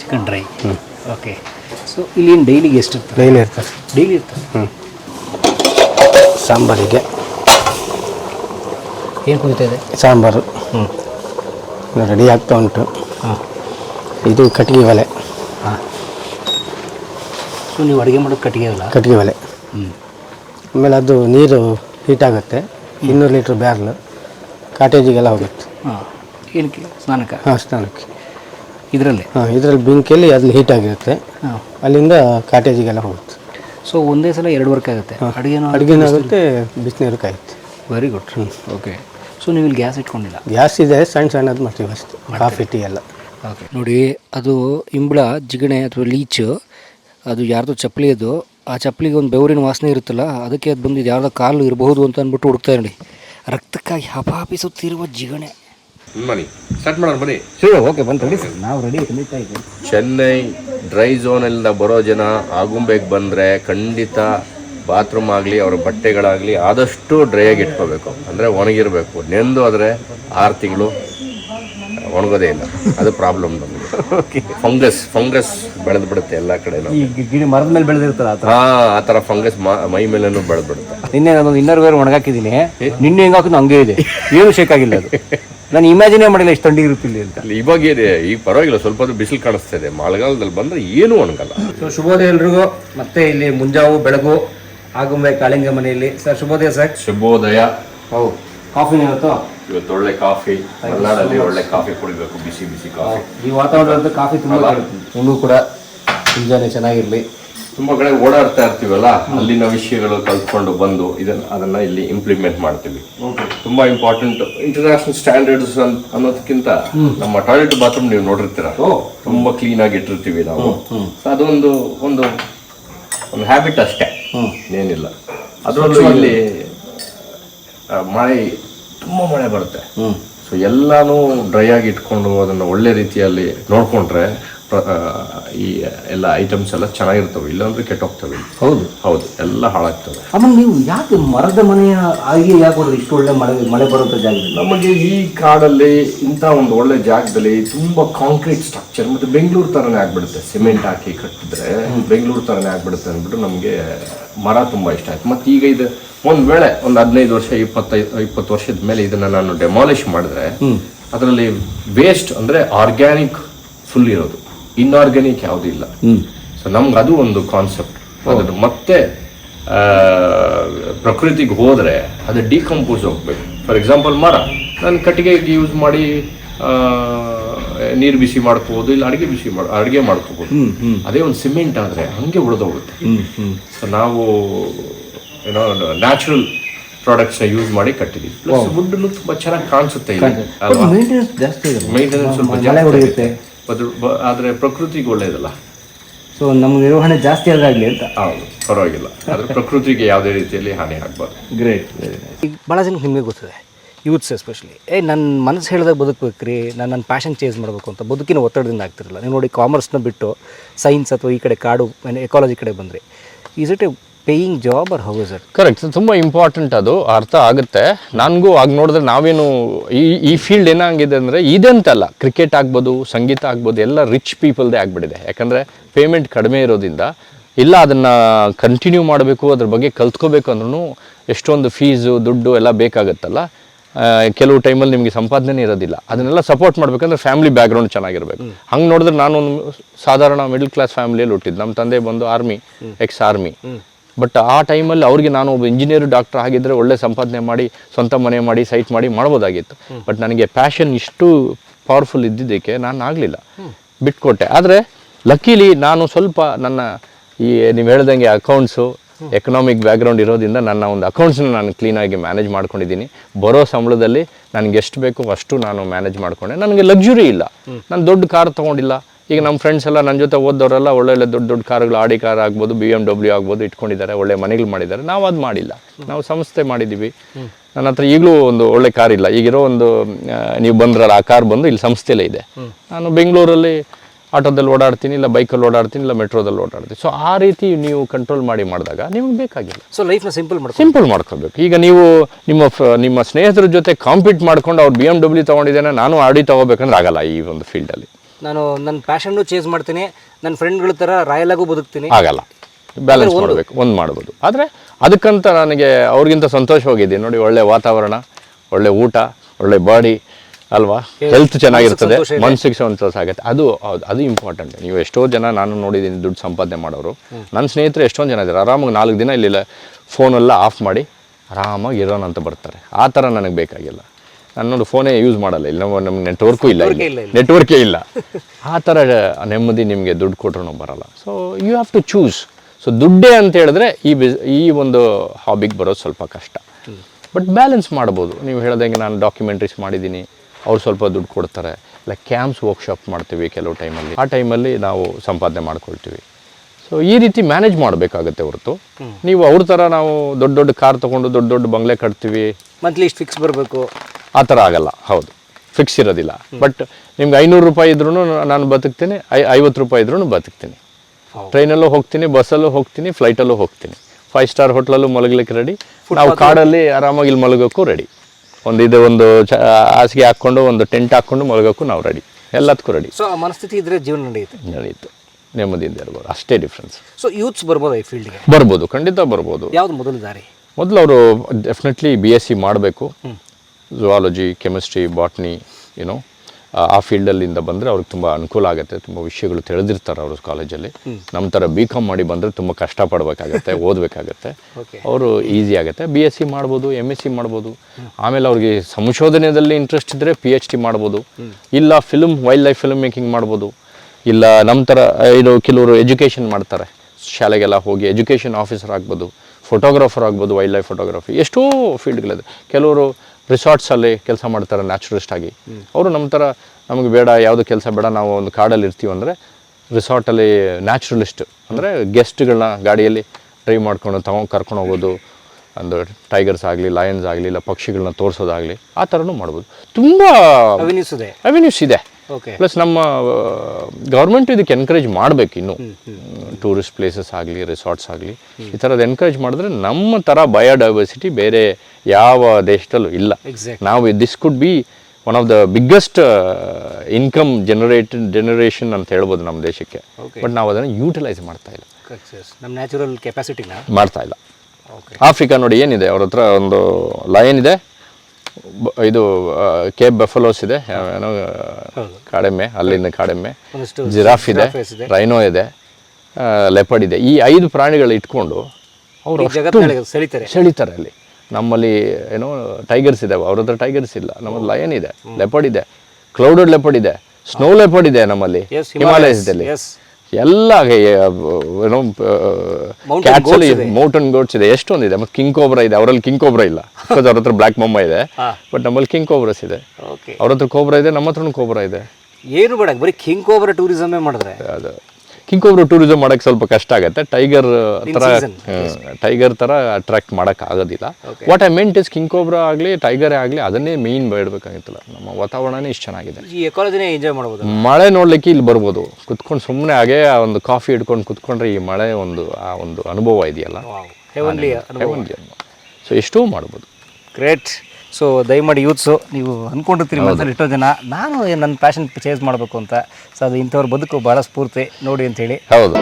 Chicken dry. Hmm okay so ಇಲ್ಲಿ ಏನು ಡೈಲಿಗೆ ಎಷ್ಟು ಇರ್ತದೆ ಡೈಲಿ ಇರ್ತದೆ ಡೈಲಿ ಇರ್ತದೆ ಹ್ಞೂ ಸಾಂಬಾರಿಗೆ. ಏನು ಕುದಿತಾ ಇದೆ? ಸಾಂಬಾರು. ಹ್ಞೂ ರೆಡಿ ಆಗ್ತಾ ಉಂಟು. ಹಾಂ. ಇದು ಕಟ್ಟಿಗೆ ಒಲೆ. ಹಾಂ. ಸೊ ನೀವು ಅಡುಗೆ ಮಾಡೋದು ಕಟ್ಟಿಗೆ ಅಲ್ಲ ಕಟ್ಟಿಗೆ ಒಲೆ. ಹ್ಞೂ ಆಮೇಲೆ ಅದು ನೀರು ಹೀಟ್ ಆಗುತ್ತೆ. ಇನ್ನೂರು ಲೀಟ್ರ್ ಬ್ಯಾರ್ಲು ಕಾಟೇಜಿಗೆಲ್ಲ ಹೋಗುತ್ತೆ. ಹಾಂ. ಏನಕ್ಕೆ? ಸ್ನಾನಕ್ಕೆ? ಹಾಂ ಸ್ನಾನಕ್ಕೆ. ಇದರಲ್ಲಿ? ಹಾಂ ಇದರಲ್ಲಿ ಬೆಂಕಿಯಲ್ಲಿ ಅದು ಹೀಟ್ ಆಗಿರುತ್ತೆ. ಹಾಂ. ಅಲ್ಲಿಂದ ಕಾಟೇಜಿಗೆಲ್ಲ ಹೋಗುತ್ತೆ. ಸೊ ಒಂದೇ ಸಲ ಎರಡು ವರ್ಕ್ ಆಗುತ್ತೆ? ಅಡುಗೆನೂ ಅಡುಗೆನೂ ಆಗುತ್ತೆ ಬಿಸಿನೀರು ಕಾಯುತ್ತೆ. ವೆರಿ ಗುಡ್ ಓಕೆ ಸೊ ನೀವು ಇಲ್ಲಿ ಗ್ಯಾಸ್ ಇಟ್ಕೊಂಡಿಲ್ಲ? ಗ್ಯಾಸ್ ಇದೆ ಸಣ್ಣ ಸಣ್ಣದು ಮಾಡ್ತೀವಿ ಅಷ್ಟೇ. ಕಾಫಿ ಟೀ ಎಲ್ಲ. ಓಕೆ ನೋಡಿ ಅದು ಇಂಬಳ ಜಿಗಣೆ ಅಥವಾ ಲೀಚು ಅದು ಯಾರ್ದು ಚಪ್ಪಲಿ ಅದು ಆ ಚಪ್ಪಲಿಗೆ ಒಂದು ಬೆವರಿನ ವಾಸನೆ ಇರುತ್ತಲ್ಲ ಅದಕ್ಕೆ ಅದು ಬಂದಿದ್ದು ಯಾವುದೋ ಕಾಲು ಇರಬಹುದು ಅಂತ ಅಂದ್ಬಿಟ್ಟು ಹುಡುಕ್ತಾ ಇರಲಿ. ರಕ್ತಕ್ಕಾಗಿ ಹಪಾಪಿಸುತ್ತಿರುವ ಜಿಗಣೆ. ಬನ್ನಿ ಸ್ಟಾರ್ಟ್ ಮಾಡೋಣ ಬನ್ನಿ ಓಕೆ ಬಂದು ರೆಡಿ ಸರ್ ನಾವು ರೆಡಿ ಖಂಡಿತ ಇದ್ದೀವಿ. ಚೆನ್ನೈ ಡ್ರೈ ಝೋನಿಂದ ಬರೋ ಜನ ಆಗುಂಬೆಗೆ ಬಂದರೆ ಖಂಡಿತ ಬಾತ್ರೂಮ್ ಆಗಲಿ ಅವ್ರ ಬಟ್ಟೆಗಳಾಗಲಿ ಆದಷ್ಟು ಡ್ರೈ ಆಗಿ ಇಟ್ಕೋಬೇಕು. ಅಂದರೆ ಒಣಗಿರಬೇಕು. ನೆಂದು ಆದರೆ ಆರು ತಿಂಗಳು ಒಣಗೋದೇ ಇಲ್ಲ. ಅದು ಪ್ರಾಬ್ಲಮ್ ನಮಗೆ. ಫಂಗಸ್ ಫಂಗಸ್ ಬೆಳೆದು ಬಿಡುತ್ತೆ ಎಲ್ಲ ಕಡೆ ಈ ಗಿಡ ಮರದ ಮೇಲೆ ಬೆಳೆದಿರ್ತಾರ ಹಾ ಆ ಥರ ಫಂಗಸ್ ಮೈ ಮೇಲೇನು ಬೆಳೆದು ಬಿಡುತ್ತೆ. ನಿನ್ನೆ ನಾನು ಇನ್ನರ್ ವೇರ್ ಒಣಗಾಕಿದ್ದೀನಿ. ನಿನ್ನೆ ಹೆಂಗೆ ಹಾಕೋದು ಹಂಗೆ ಇದೆ. ಏನು ಶೇಕ್ ಆಗಿಲ್ಲ ಅದು. ನಾನು ಇಮ್ಯಾಜಿನೇ ಮಾಡಿಲ್ಲ ಇಷ್ಟು ಥಂಡಿ ಇರುತ್ತಿಲ್ಲ ಅಂತ. ಅಲ್ಲಿ ಇವಾಗ ಇದೆ. ಈಗ ಪರವಾಗಿಲ್ಲ ಸ್ವಲ್ಪ ಹೊತ್ತು ಬಿಸಿಲು ಕಾಣಿಸ್ತಾ ಇದೆ. ಮಳೆಗಾಲದಲ್ಲಿ ಬಂದ್ರೆ ಏನೂ ಒಣಗಲ್ಲ. ಸೊ ಶುಭೋದಯ ಎಲ್ರಿಗೂ. ಮತ್ತೆ ಇಲ್ಲಿ ಮುಂಜಾವು ಬೆಳಗು ಆಗುಂಬೆ ಕಾಳಿಂಗ ಮನೆಯಲ್ಲಿ. ಸರ್ ಶುಭೋದಯ ಸರ್ ಶುಭೋದಯ. ಹೌದು. ಕಾಫಿ ಇವತ್ತು? ಇವತ್ತು ಒಳ್ಳೆ ಕಾಫಿ ಮಲೆನಾಡಲ್ಲಿ ಒಳ್ಳೆ ಕಾಫಿ ಕುಡಿಬೇಕು ಬಿಸಿ ಬಿಸಿ ಕಾಫಿ. ಈ ವಾತಾವರಣದ ಕಾಫಿ ತುಂಬ ಇನ್ನೂ ಕೂಡ ಮುಂಜಾನೆ ಚೆನ್ನಾಗಿರಲಿ. ತುಂಬಾ ಕಡೆ ಓಡಾಡ್ತಾ ಇರ್ತೀವಲ್ಲ ಅಲ್ಲಿನ ವಿಷಯಗಳು ಕಲ್ತ್ಕೊಂಡು ಬಂದು ಇದನ್ನ ಅದನ್ನ ಇಲ್ಲಿ ಇಂಪ್ಲಿಮೆಂಟ್ ಮಾಡ್ತೀವಿ. ತುಂಬಾ ಇಂಪಾರ್ಟೆಂಟ್ ಇಂಟರ್ನ್ಯಾಷನಲ್ ಸ್ಟ್ಯಾಂಡರ್ಡ್ಸ್ ಅನ್ನೋದಕ್ಕಿಂತ ನಮ್ಮ ಟಾಯ್ಲೆಟ್ ಬಾತ್ರೂಮ್ ನೀವು ನೋಡಿರ್ತೀರ? ತುಂಬಾ ಕ್ಲೀನ್ ಆಗಿ ಇಟ್ಟಿರ್ತೀವಿ ನಾವು. ಅದೊಂದು ಒಂದು ಒಂದು ಹ್ಯಾಬಿಟ್ ಅಷ್ಟೇ. ಏನಿಲ್ಲ. ಅದರಲ್ಲೂ ಇಲ್ಲಿ ಮಳೆ ತುಂಬಾ ಮಳೆ ಬರುತ್ತೆ. ಸೊ ಎಲ್ಲಾನು ಡ್ರೈ ಆಗಿ ಇಟ್ಕೊಂಡು ಅದನ್ನ ಒಳ್ಳೆ ರೀತಿಯಲ್ಲಿ ನೋಡಿಕೊಂಡ್ರೆ ಈ ಎಲ್ಲ ಐಟಮ್ಸ್ ಎಲ್ಲ ಚೆನ್ನಾಗಿರ್ತವೆ. ಇಲ್ಲಾಂದ್ರೆ ಕೆಟ್ಟೋಗ್ತವೆ. ಹೌದು. ಹೌದು ಎಲ್ಲ ಹಾಳಾಗ್ತವೆ. ಆಮೇಲೆ ನೀವು ಯಾಕೆ ಮರದ ಮನೆಯ ಹಾಗೆ ಯಾಕೆ ಇಷ್ಟು ಒಳ್ಳೆ ಮಳೆ ಮಳೆ ಬರುವಂಥ ಜಾಗದಲ್ಲಿ? ನಮಗೆ ಈ ಕಾಡಲ್ಲಿ ಇಂಥ ಒಂದು ಒಳ್ಳೆ ಜಾಗದಲ್ಲಿ ತುಂಬಾ ಕಾಂಕ್ರೀಟ್ ಸ್ಟ್ರಕ್ಚರ್ ಮತ್ತೆ ಬೆಂಗಳೂರು ತರನೇ ಆಗ್ಬಿಡುತ್ತೆ. ಸಿಮೆಂಟ್ ಹಾಕಿ ಕಟ್ಟಿದ್ರೆ ಬೆಂಗಳೂರು ತರನೇ ಆಗ್ಬಿಡುತ್ತೆ ಅಂದ್ಬಿಟ್ಟು ನಮಗೆ ಮರ ತುಂಬಾ ಇಷ್ಟ ಆಯ್ತು. ಮತ್ತೆ ಈಗ ಇದು ಒಂದ್ ವೇಳೆ ಒಂದು ಹದಿನೈದು ವರ್ಷ ಇಪ್ಪತ್ತೈದು ಇಪ್ಪತ್ತು ವರ್ಷದ ಮೇಲೆ ಇದನ್ನ ನಾನು ಡೆಮಾಲಿಷ್ ಮಾಡಿದ್ರೆ ಅದರಲ್ಲಿ ವೇಸ್ಟ್ ಅಂದ್ರೆ ಆರ್ಗ್ಯಾನಿಕ್ ಫುಲ್ ಇರೋದು. ಇನ್ಆರ್ಗ್ಯಾನಿಕ್ ಯಾವುದೂ ಇಲ್ಲ. ಸೊ ನಮ್ಗೆ ಅದು ಒಂದು ಕಾನ್ಸೆಪ್ಟ್ ಅದನ್ನು ಮತ್ತೆ ಪ್ರಕೃತಿಗೆ ಹೋದ್ರೆ ಅದು ಡಿಕಂಪೋಸ್ ಹೋಗ್ಬೇಕು. ಫಾರ್ ಎಕ್ಸಾಂಪಲ್ ಮರ. ನಾನು ಕಟ್ಟಿಗೆಗೆ ಯೂಸ್ ಮಾಡಿ ನೀರು ಬಿಸಿ ಮಾಡ್ಕೋಬೋದು ಇಲ್ಲ ಅಡುಗೆ ಬಿಸಿ ಮಾಡ್ ಅಡುಗೆ ಮಾಡ್ಕೋಬೋದು. ಅದೇ ಒಂದು ಸಿಮೆಂಟ್ ಆದ್ರೆ ಹಂಗೆ ಉಳಿದೋಗುತ್ತೆ. ಸೊ ನಾವು ಏನೋ ನ್ಯಾಚುರಲ್ ಪ್ರಾಡಕ್ಟ್ಸ್ನ ಯೂಸ್ ಮಾಡಿ ಕಟ್ಟಿದ್ವಿ. ಪ್ಲಸ್ ತುಂಬಾ ಚೆನ್ನಾಗಿ ಕಾಣಿಸುತ್ತೆ ಮೇಂಟೆನೆನ್ಸ್ ಜಾಸ್ತಿ ಮೇಂಟೆನೆನ್ಸ್ ಸ್ವಲ್ಪ ಜಾಸ್ತಿ ಆದ್ರೆ ಪ್ರಕೃತಿಗೆ ಒಳ್ಳೇದಲ್ಲ. ಸೊ ನಮ್ಮ ನಿರ್ವಹಣೆ ಜಾಸ್ತಿ ಆಗಲಿ ಅಂತ. ಹೌದು ಪರವಾಗಿಲ್ಲ. ಆದರೆ ಪ್ರಕೃತಿಗೆ ಯಾವುದೇ ರೀತಿಯಲ್ಲಿ ಹಾನಿ ಆಗಬಾರ್ದು. ಗ್ರೇಟ್ ಈಗ ಭಾಳ ಜನಕ್ಕೆ ಹಿಮ್ಮೆ ಗೊತ್ತಿದೆ ಯೂತ್ಸ್ ಎಸ್ಪೆಷಲಿ ಏ ನನ್ನ ಮನಸ್ಸು ಹೇಳಿದಾಗ ಬದುಕಬೇಕು ರೀ ನಾನು ನನ್ನ ಪ್ಯಾಷನ್ ಚೇಂಜ್ ಮಾಡಬೇಕು ಅಂತ. ಬದುಕಿನ ಒತ್ತಡದಿಂದ ಆಗ್ತಿರಲ್ಲ. ನೀವು ನೋಡಿ ಕಾಮರ್ಸ್ನ ಬಿಟ್ಟು ಸೈನ್ಸ್ ಅಥವಾ ಈ ಕಡೆ ಕಾಡು ಎಕಾಲಜಿ ಕಡೆ ಬಂದರೆ. Is it a paying job or house it correct ತುಂಬ ಇಂಪಾರ್ಟೆಂಟ್ ಅದು. ಅರ್ಥ ಆಗುತ್ತೆ. ನನಗೂ ಆಗ ನೋಡಿದ್ರೆ ನಾವೇನು ಈ ಈ ಫೀಲ್ಡ್ ಏನಾಗಿದೆ ಅಂದರೆ ಇದಂತಲ್ಲ ಕ್ರಿಕೆಟ್ ಆಗ್ಬೋದು ಸಂಗೀತ ಆಗ್ಬೋದು ಎಲ್ಲ ರಿಚ್ ಪೀಪಲ್ದೇ ಆಗಿಬಿಟ್ಟಿದೆ. ಯಾಕಂದರೆ ಪೇಮೆಂಟ್ ಕಡಿಮೆ ಇರೋದ್ರಿಂದ ಇಲ್ಲ ಅದನ್ನು ಕಂಟಿನ್ಯೂ ಮಾಡಬೇಕು ಅದ್ರ ಬಗ್ಗೆ ಕಲ್ತ್ಕೋಬೇಕು ಅಂದ್ರೂ ಎಷ್ಟೊಂದು ಫೀಸು ದುಡ್ಡು ಎಲ್ಲ ಬೇಕಾಗುತ್ತಲ್ಲ. ಕೆಲವು ಟೈಮಲ್ಲಿ ನಿಮಗೆ ಸಂಪಾದನೆ ಇರೋದಿಲ್ಲ. ಅದನ್ನೆಲ್ಲ ಸಪೋರ್ಟ್ ಮಾಡಬೇಕಂದ್ರೆ ಫ್ಯಾಮಿಲಿ ಬ್ಯಾಕ್ಗ್ರೌಂಡ್ ಚೆನ್ನಾಗಿರಬೇಕು. ಹಂಗೆ ನೋಡಿದ್ರೆ ನಾನೊಂದು ಸಾಧಾರಣ ಮಿಡ್ಲ್ ಕ್ಲಾಸ್ ಫ್ಯಾಮಿಲಿಯಲ್ಲಿ ಹುಟ್ಟಿದ್ದು. ನಮ್ಮ ತಂದೆ ಬಂದು ಆರ್ಮಿ ಎಕ್ಸ್ ಆರ್ಮಿ ಬಟ್ ಆ ಟೈಮಲ್ಲಿ ಅವ್ರಿಗೆ ನಾನು ಒಬ್ಬ ಇಂಜಿನಿಯರ್ ಡಾಕ್ಟರ್ ಆಗಿದ್ದರೆ ಒಳ್ಳೆ ಸಂಪಾದನೆ ಮಾಡಿ ಸ್ವಂತ ಮನೆ ಮಾಡಿ ಸೈಟ್ ಮಾಡಿ ಮಾಡ್ಬೋದಾಗಿತ್ತು. ಬಟ್ ನನಗೆ ಪ್ಯಾಷನ್ ಇಷ್ಟು ಪವರ್ಫುಲ್ ಇದ್ದಿದ್ದಕ್ಕೆ ನಾನು ಆಗಲಿಲ್ಲ. ಬಿಟ್ಕೊಟ್ಟೆ. ಆದರೆ ಲಕ್ಕೀಲಿ ನಾನು ಸ್ವಲ್ಪ ನನ್ನ ಈ ನೀವು ಹೇಳ್ದಂಗೆ ಅಕೌಂಟ್ಸು ಎಕನಾಮಿಕ್ ಬ್ಯಾಕ್ಗ್ರೌಂಡ್ ಇರೋದ್ರಿಂದ ನನ್ನ ಒಂದು ಅಕೌಂಟ್ಸ್ನ ನಾನು ಕ್ಲೀನಾಗಿ ಮ್ಯಾನೇಜ್ ಮಾಡ್ಕೊಂಡಿದ್ದೀನಿ. ಬರೋ ಸಂಬಳದಲ್ಲಿ ನನಗೆ ಎಷ್ಟು ಬೇಕೋ ಅಷ್ಟು ನಾನು ಮ್ಯಾನೇಜ್ ಮಾಡ್ಕೊಂಡೆ. ನನಗೆ ಲಕ್ಸುರಿ ಇಲ್ಲ. ನಾನು ದೊಡ್ಡ ಕಾರ್ ತೊಗೊಂಡಿಲ್ಲ. ಈಗ ನಮ್ಮ ಫ್ರೆಂಡ್ಸ್ ಎಲ್ಲ ನನ್ನ ಜೊತೆ ಓದೋರೆಲ್ಲ ಒಳ್ಳೊಳ್ಳೆ ದೊಡ್ಡ ದೊಡ್ಡ ಕಾರ್ಗಳು ಆಡಿ ಕಾರ್ ಆಗ್ಬೋದು ಬಿ ಎಂ ಡಬ್ಲ್ಯೂ ಆಗ್ಬೋದು ಇಟ್ಕೊಂಡಿದ್ದಾರೆ ಒಳ್ಳೆ ಮನೆಗಳು ಮಾಡಿದ್ದಾರೆ. ನಾವು ಅದು ಮಾಡಿಲ್ಲ. ನಾವು ಸಂಸ್ಥೆ ಮಾಡಿದ್ದೀವಿ ನನ್ನ ಹತ್ರ ಈಗಲೂ ಒಂದು ಒಳ್ಳೆ ಕಾರ್ ಇಲ್ಲ. ಈಗಿರೋ ಒಂದು ನೀವು ಬಂದ್ರಲ್ಲ ಆ ಕಾರ್ ಬಂದು ಇಲ್ಲಿ ಸಂಸ್ಥೆಲೇ ಇದೆ. ನಾನು ಬೆಂಗಳೂರಲ್ಲಿ ಆಟೋದಲ್ಲಿ ಓಡಾಡ್ತೀನಿ ಇಲ್ಲ ಬೈಕಲ್ಲಿ ಓಡಾಡ್ತೀನಿ ಇಲ್ಲ ಮೆಟ್ರೋದಲ್ಲಿ ಓಡಾಡ್ತೀನಿ. ಸೊ ಆ ರೀತಿ ನೀವು ಕಂಟ್ರೋಲ್ ಮಾಡಿ ಮಾಡಿದಾಗ ನಿಮ್ಗೆ ಬೇಕಾಗಿಲ್ಲ. ಸೊ ಲೈಫ್ನ ಸಿಂಪಲ್ ಮಾಡಿ ಸಿಂಪಲ್ ಮಾಡ್ಕೋಬೇಕು ಈಗ ನೀವು ನಿಮ್ಮ ನಿಮ್ಮ ಸ್ನೇಹಿತರ ಜೊತೆ ಕಾಂಪೀಟ್ ಮಾಡ್ಕೊಂಡು ಅವ್ರು ಬಿ ಎಂ ಡಬ್ಲ್ಯೂ ತೊಗೊಂಡಿದ್ದೇನೆ ನಾನು ಆಡಿ ತೊಗೋಬೇಕಂದ್ರೆ ಆಗಲ್ಲ ಈ ಒಂದು ಫೀಲ್ಡಲ್ಲಿ ನಾನು ನನ್ನ ಪ್ಯಾಷನ್ನು ಚೇಂಜ್ ಮಾಡ್ತೀನಿ. ನನ್ನ ಫ್ರೆಂಡ್ಗಳ ಥರ ರಾಯಲಾಗೂ ಬದುಕ್ತೀನಿ. ಆಗಲ್ಲ. ಬ್ಯಾಲೆನ್ಸ್ ಮಾಡಬೇಕು ಒಂದು ಮಾಡ್ಬೋದು. ಆದರೆ ಅದಕ್ಕಂತ ನನಗೆ ಅವ್ರಿಗಿಂತ ಸಂತೋಷವಾಗಿದ್ದೀನಿ ನೋಡಿ ಒಳ್ಳೆ ವಾತಾವರಣ ಒಳ್ಳೆ ಊಟ ಒಳ್ಳೆ ಬಾಡಿ ಅಲ್ವಾ? ಹೆಲ್ತ್ ಚೆನ್ನಾಗಿರ್ತದೆ. ಮನಸ್ಸಿಗೆ ಸಂತೋಷ ಆಗುತ್ತೆ. ಅದು ಹೌದು ಅದು ಇಂಪಾರ್ಟೆಂಟ್ ನೀವು ಎಷ್ಟೋ ಜನ ನಾನು ನೋಡಿದ್ದೀನಿ ದುಡ್ಡು ಸಂಪಾದನೆ ಮಾಡೋರು. ನನ್ನ ಸ್ನೇಹಿತರು ಎಷ್ಟೊಂದು ಜನ ಇದ್ದಾರೆ. ಆರಾಮಾಗಿ ನಾಲ್ಕು ದಿನ ಇಲ್ಲಿ ಫೋನೆಲ್ಲ ಆಫ್ ಮಾಡಿ ಆರಾಮಾಗಿ ಇರೋಣ ಅಂತ ಬರ್ತಾರೆ. ಆ ಥರ ನನಗೆ ಬೇಕಾಗಿಲ್ಲ. ನಾನು ನೋಡಿ ಫೋನೇ ಯೂಸ್ ಮಾಡಲ್ಲ. ಇಲ್ಲ ನಮ್ಗೆ ನೆಟ್ವರ್ಕು ಇಲ್ಲ ಇಲ್ಲಿ. ನೆಟ್ವರ್ಕೇ ಇಲ್ಲ. ಆ ಥರ ನೆಮ್ಮದಿ ನಿಮಗೆ ದುಡ್ಡು ಕೊಟ್ರೂ ಬರಲ್ಲ. So you have to choose so ದುಡ್ಡೇ ಅಂತ ಹೇಳಿದ್ರೆ ಈ ಬಿಸ್ ಈ ಒಂದು ಹಾಬಿಗೆ ಬರೋದು ಸ್ವಲ್ಪ ಕಷ್ಟ. ಬಟ್ ಬ್ಯಾಲೆನ್ಸ್ ಮಾಡ್ಬೋದು. ನೀವು ಹೇಳ್ದಂಗೆ ನಾನು ಡಾಕ್ಯುಮೆಂಟ್ರೀಸ್ ಮಾಡಿದ್ದೀನಿ. ಅವ್ರು ಸ್ವಲ್ಪ ದುಡ್ಡು ಕೊಡ್ತಾರೆ. ಇಲ್ಲ ಕ್ಯಾಂಪ್ಸ್ ವರ್ಕ್ಶಾಪ್ ಮಾಡ್ತೀವಿ ಕೆಲವು ಟೈಮಲ್ಲಿ ಆ ಟೈಮಲ್ಲಿ ನಾವು ಸಂಪಾದನೆ ಮಾಡ್ಕೊಳ್ತೀವಿ. ಸೊ ಈ ರೀತಿ ಮ್ಯಾನೇಜ್ ಮಾಡಬೇಕಾಗತ್ತೆ ಹೊರತು. ನೀವು ಅವ್ರ ಥರ ನಾವು ದೊಡ್ಡ ದೊಡ್ಡ ಕಾರ್ ತೊಗೊಂಡು ದೊಡ್ಡ ದೊಡ್ಡ ಬಂಗ್ಲೆ ಕಟ್ತೀವಿ. ಮಂತ್ಲಿ ಇಷ್ಟು ಫಿಕ್ಸ್ ಬರಬೇಕು. ಆ ಥರ ಆಗಲ್ಲ ಹೌದು. ಫಿಕ್ಸ್ ಇರೋದಿಲ್ಲ. ಬಟ್ ನಿಮ್ಗೆ ಐನೂರು ರೂಪಾಯಿ ಇದ್ರೂ ನಾನು ಬದುಕ್ತೀನಿ ಐ ಐವತ್ತು ರೂಪಾಯಿ ಇದ್ರೂ ಬದುಕ್ತೀನಿ. ಟ್ರೈನಲ್ಲೂ ಹೋಗ್ತೀನಿ ಬಸ್ಸಲ್ಲೂ ಹೋಗ್ತೀನಿ ಫ್ಲೈಟಲ್ಲೂ ಹೋಗ್ತೀನಿ. ಫೈವ್ ಸ್ಟಾರ್ ಹೋಟ್ಲಲ್ಲೂ ಮಲಗಲಿಕ್ಕೆ ರೆಡಿ ನಾವು ಕಾಡಲ್ಲಿ ಆರಾಮಾಗಿ ಇಲ್ಲಿ ಮಲಗೋಕ್ಕೂ ರೆಡಿ ಒಂದು ಇದು ಒಂದು ಹಾಸಿಗೆ ಹಾಕ್ಕೊಂಡು ಒಂದು ಟೆಂಟ್ ಹಾಕ್ಕೊಂಡು ಮಲಗೋಕ್ಕೂ ನಾವು ರೆಡಿ ಎಲ್ಲದಕ್ಕೂ ರೆಡಿ ಸೊ ಆ ಮನಸ್ಥಿತಿ ಇದ್ರೆ ಜೀವನ ನಡೆಯುತ್ತೆ. ನಡೆಯಿತು ನೆಮ್ಮದಿಯಿಂದ ಇರ್ಬೋದು. ಅಷ್ಟೇ ಡಿಫ್ರೆನ್ಸ್ ಸೊ ಯೂತ್ಸ್ ಬರ್ಬೋದು ಈ ಫೀಲ್ಡ್ಗೆ ಬರ್ಬೋದು ಖಂಡಿತ ಬರ್ಬೋದು. ಯಾವ್ದು ಮೊದಲು ದಾರಿ? ಮೊದಲು ಅವರು ಡೆಫಿನೆಟ್ಲಿ ಬಿ ಎಸ್ ಸಿ ಮಾಡಬೇಕು. ಝುವಾಲಜಿ ಕೆಮಿಸ್ಟ್ರಿ ಬಾಟ್ನಿ ಏನೋ ಆ ಫೀಲ್ಡಲ್ಲಿಂದ ಬಂದರೆ ಅವ್ರಿಗೆ ತುಂಬ ಅನುಕೂಲ ಆಗುತ್ತೆ ತುಂಬ ವಿಷಯಗಳು ತಿಳಿದಿರ್ತಾರೆ ಅವರು ಕಾಲೇಜಲ್ಲಿ ನಮ್ಮ ಥರ ಬಿ ಕಾಮ್ ಮಾಡಿ ಬಂದರೆ ತುಂಬ ಕಷ್ಟಪಡಬೇಕಾಗತ್ತೆ [LAUGHS] ಓದಬೇಕಾಗತ್ತೆ. ಅವರು ಈಸಿ ಆಗುತ್ತೆ. ಬಿ ಎಸ್ ಸಿ ಮಾಡ್ಬೋದು. ಎಂ ಎಸ್ ಸಿ ಮಾಡ್ಬೋದು ಆಮೇಲೆ ಅವ್ರಿಗೆ ಸಂಶೋಧನೆಯಲ್ಲಿ ಇಂಟ್ರೆಸ್ಟ್ ಇದ್ದರೆ ಪಿ ಎಚ್ ಡಿ ಮಾಡ್ಬೋದು. ಇಲ್ಲ film wildlife film making ಮಾಡ್ಬೋದು. ಇಲ್ಲ ನಮ್ಮ ಥರ ಇದು ಕೆಲವರು ಎಜುಕೇಷನ್ ಮಾಡ್ತಾರೆ. ಶಾಲೆಗೆಲ್ಲ ಹೋಗಿ ಎಜುಕೇಷನ್ ಆಫೀಸರ್ ಆಗ್ಬೋದು ಫೋಟೋಗ್ರಾಫರ್ ಆಗ್ಬೋದು ವೈಲ್ಡ್ ಲೈಫ್ ಫೋಟೋಗ್ರಫಿ ಎಷ್ಟೋ ಫೀಲ್ಡ್ಗಳಿದೆ ಕೆಲವರು ರಿಸಾರ್ಟ್ಸಲ್ಲಿ ಕೆಲಸ ಮಾಡ್ತಾರೆ ನ್ಯಾಚುರಲಿಸ್ಟ್ ಆಗಿ. ಅವರು ನಮ್ಮ ಥರ ನಮಗೆ ಬೇಡ ಯಾವುದು ಕೆಲಸ ಬೇಡ ನಾವು ಒಂದು ಕಾಡಲ್ಲಿ ಇರ್ತೀವಿ ಅಂದರೆ ರಿಸಾರ್ಟಲ್ಲಿ ನ್ಯಾಚುರಲಿಸ್ಟ್ ಅಂದರೆ ಗೆಸ್ಟ್ಗಳನ್ನ ಗಾಡಿಯಲ್ಲಿ ಡ್ರೈವ್ ಮಾಡ್ಕೊಂಡು ತಗೊಂಡು ಕರ್ಕೊಂಡು ಹೋಗೋದು ಒಂದು ಟೈಗರ್ಸ್ ಆಗಲಿ ಲಯನ್ಸ್ ಆಗಲಿ ಇಲ್ಲ ಪಕ್ಷಿಗಳನ್ನ ತೋರಿಸೋದಾಗಲಿ ಆ ಥರನೂ ಮಾಡ್ಬೋದು. ತುಂಬ ಅವೆನ್ಯೂಸ್ ಇದೆ. ಅವೆನ್ಯೂಸ್ ಇದೆ. ಪ್ಲಸ್ ನಮ್ಮ ಗೌರ್ಮೆಂಟ್ ಇದಕ್ಕೆ ಎನ್ಕರೇಜ್ ಮಾಡಬೇಕು ಇನ್ನು. ಟೂರಿಸ್ಟ್ ಪ್ಲೇಸಸ್ ಆಗಲಿ ರಿಸಾರ್ಟ್ಸ್ ಆಗಲಿ. ಈ ಥರದ್ದು ಎನ್ಕರೇಜ್ ಮಾಡಿದ್ರೆ ನಮ್ಮ ಥರ ಬಯೋಡೈವರ್ಸಿಟಿ ಬೇರೆ ಯಾವ ದೇಶದಲ್ಲೂ ಇಲ್ಲ. ನಾವು this could be one of the biggest income generate generation ಅಂತ ಹೇಳ್ಬೋದು ನಮ್ಮ ದೇಶಕ್ಕೆ. ಬಟ್ ನಾವು ಅದನ್ನು ಯೂಟಿಲೈಸ್ ಮಾಡ್ತಾ ಇಲ್ಲ. ನಮ್ಮ ನ್ಯಾಚುರಲ್ ಕೆಪಾಸಿಟಿನ ಮಾಡ್ತಾ ಇಲ್ಲ. ಆಫ್ರಿಕಾ ನೋಡಿ ಏನಿದೆ? ಅವ್ರ ಹತ್ರ ಒಂದು ಲಯನ್ ಇದೆ. ಇದು ಕೇಪ್ ಬೆಫಲೋಸ್ ಇದೆ. ಏನೋ ಕಾಡೆಮ್ಮೆ ಅಲ್ಲಿಂದ ಕಾಡೆಮ್ಮೆ. ಜಿರಾಫ್ ಇದೆ ರೈನೋ ಇದೆ. ಲೆಪಡ್ ಇದೆ ಈ ಐದು ಪ್ರಾಣಿಗಳು ಇಟ್ಕೊಂಡು ಅವರು ಸೆಳಿತಾರೆ. ಸೆಳಿತಾರೆ ಅಲ್ಲಿ. ನಮ್ಮಲ್ಲಿ ಏನೋ ಟೈಗರ್ಸ್ ಇದಾವೆ. ಅವ್ರ ಹತ್ರ ಟೈಗರ್ಸ್ ಇಲ್ಲ. ನಮ್ಮಲ್ಲಿ ಲಯನ್ ಇದೆ ಲೆಪಡ್ ಇದೆ ಕ್ಲೌಡೆಡ್ ಲೆಪಡ್ ಇದೆ ಸ್ನೋ ಲೆಪಡ್ ಇದೆ ನಮ್ಮಲ್ಲಿ ಹಿಮಾಲಯದಲ್ಲಿ. ಎಲ್ಲ ಏನೋ ಕ್ಯಾಟ್ಸಲ್ಲಿ. ಮೌಂಟನ್ ಗೋಟ್ಸ್ ಇದೆ. ಎಷ್ಟೊಂದಿದೆ? ಮತ್ತೆ ಕಿಂಗ್ ಕೋಬ್ರಾ ಇದೆ. ಅವರಲ್ಲಿ ಕಿಂಗ್ ಕೋಬ್ರಾ ಇಲ್ಲ. [LAUGHS] ಬಿಕಾಸ್ ಅವ್ರ ಹತ್ರ ಬ್ಲ್ಯಾಕ್ ಮೊಮ್ಮ ಇದೆ. ಬಟ್ ನಮ್ಮಲ್ಲಿ ಕಿಂಗ್ ಕೋಬ್ರಾಸ್ ಇದೆ. ಅವ್ರ ಹತ್ರ ಕೋಬ್ರಾ ಇದೆ ನಮ್ಮ ಹತ್ರನೂ ಕೋಬ್ರಾ ಇದೆ. ಏನು ಬೇಡ ಬರೀ ಕಿಂಗ್ ಕೋಬ್ರಾ ಟೂರಿಸಮೇ ಮಾಡಿದ್ರೆ. ಅದು. ಕಿಂಗ್ ಕೋಬ್ರಾ ಟೂರಿಸಂ ಮಾಡೋಕ್ಕೆ ಸ್ವಲ್ಪ ಕಷ್ಟ ಆಗುತ್ತೆ. ಟೈಗರ್ ಥರ ಟೈಗರ್ ಥರ ಅಟ್ರಾಕ್ಟ್ ಮಾಡೋಕ್ಕೆ ಆಗೋದಿಲ್ಲ. What I meant is king cobra ಆಗಲಿ ಟೈಗರೇ ಆಗಲಿ ಅದನ್ನೇ ಮೇಯ್ನ್ ಬೇಡಬೇಕಾಗಿತ್ತಲ್ಲ. ನಮ್ಮ ವಾತಾವರಣನೇ ಇಷ್ಟು ಚೆನ್ನಾಗಿದೆ. ಈ ಎಕಾಲಜಿನೇ ಎಂಜಾಯ್ ಮಾಡ್ಬೋದು. ಮಳೆ ನೋಡ್ಲಿಕ್ಕೆ ಇಲ್ಲಿ ಬರ್ಬೋದು. ಕುತ್ಕೊಂಡು ಸುಮ್ಮನೆ ಹಾಗೆ ಆ ಒಂದು ಕಾಫಿ ಹಿಡ್ಕೊಂಡು ಕುತ್ಕೊಂಡ್ರೆ ಈ ಮಳೆ ಒಂದು ಆ ಒಂದು ಅನುಭವ ಇದೆಯಲ್ಲ? ಹೆವನ್ಲಿ ಸೊ ಎಷ್ಟೋ ಮಾಡ್ಬೋದು. ಗ್ರೇಟ್ ಸೊ ದಯಮಾಡಿ ಯೂತ್ಸು ನೀವು ಅಂದ್ಕೊಂಡಿರ್ತೀರಿ ಮನಸ್ಸಲ್ಲಿ ಎಷ್ಟೋ ಜನ ನಾನು ನನ್ನ ಪ್ಯಾಷನ್ ಚೇಂಜ್ ಮಾಡಬೇಕು ಅಂತ ಸೊ ಅದು ಇಂಥವ್ರ ಬದುಕು ಭಾಳ ಸ್ಫೂರ್ತಿ ನೋಡಿ ಅಂತೇಳಿ ಹೌದು.